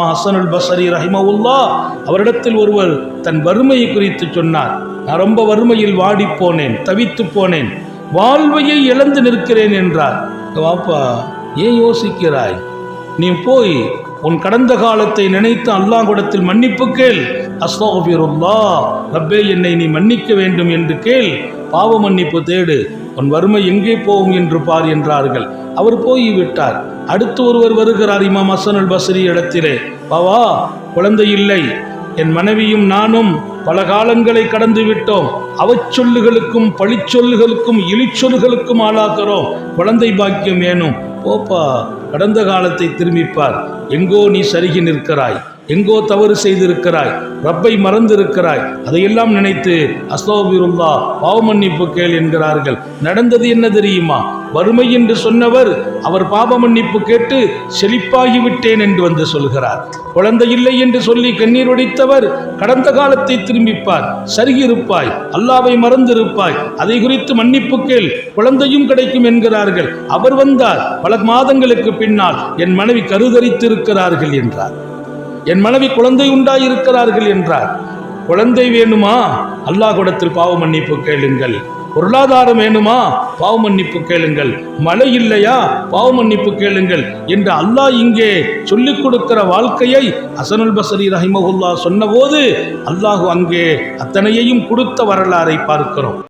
ஹசனுல் பசரி ரஹிமவுல்லா அவரிடத்தில் ஒருவர் தன் வறுமையை குறித்து சொன்னார். நான் ரொம்ப வறுமையில் வாடி போனேன் தவித்து போனேன் வாழ்வையை இழந்து நிற்கிறேன் என்றார். வாப்பா ஏன் யோசிக்கிறாய்? நீ போய் உன் கடந்த காலத்தை நினைத்து அல்லாஹ்விடத்தில் மன்னிப்பு கேள். அஸ்தோபிருல்லா ரப்பே என்னை நீ மன்னிக்க வேண்டும் என்று கேள். பாவ மன்னிப்பு தேடு. உன் வறுமை எங்கே போகும் என்று பார் என்றார்கள். அவர் போய் விட்டார் அடுத்து ஒருவர் வருகிறார் இமாம் ஹசன் அல் பஸ்ரி இடத்திலே. பாவா குழந்தை இல்லை. என் மனைவியும் நானும் பல காலங்களை கடந்து விட்டோம். அவச்சொல்லுகளுக்கும் பழிச்சொல்லுகளுக்கும் இழிச்சொல்லுகளுக்கும் ஆளாக்கிறோம். குழந்தை பாக்கியம் வேணும் போப்பா கடந்த காலத்தை திரும்பிப்பார். எங்கோ நீ சருகி நிற்கிறாய். எங்கோ தவறு செய்திருக்கிறாய் ரப்பை மறந்திருக்கிறாய். அதையெல்லாம் நினைத்து அஸ்தோபிருல்லா பாவமன்னிப்பு கேள் என்கிறார்கள். நடந்தது என்ன தெரியுமா? வறுமை என்று சொன்னவர் அவர் பாவ மன்னிப்பு கேட்டு செழிப்பாகிவிட்டேன் என்று வந்து சொல்கிறார். குழந்தை இல்லை என்று சொல்லி கண்ணீர் உடைத்தவர் கடந்த காலத்தை திரும்பிப்பார். சருகிருப்பாய் அல்லாவை மறந்திருப்பாய். அதை குறித்து மன்னிப்பு கேள் குழந்தையும் கிடைக்கும் என்கிறார்கள். அவர் வந்தார் பல மாதங்களுக்கு பின்னால் என் மனைவி கருதரித்திருக்கிறார்கள் என்றார். என் மனைவி குழந்தை உண்டாயிருக்கிறார்கள் என்றார். குழந்தை வேணுமா? அல்லாஹ் குடத்தில் பாவ மன்னிப்பு கேளுங்கள். பொருளாதாரம் வேணுமா? பாவ மன்னிப்பு கேளுங்கள். மழை இல்லையா? பாவ மன்னிப்பு கேளுங்கள் என்று அல்லாஹ் இங்கே சொல்லிக் கொடுக்கிற வாழ்க்கையை அசனுல் பசரி ரஹிமகுல்லா சொன்னபோது அல்லாஹ் அங்கே அத்தனையையும் கொடுத்த வரலாறை பார்க்கிறோம்.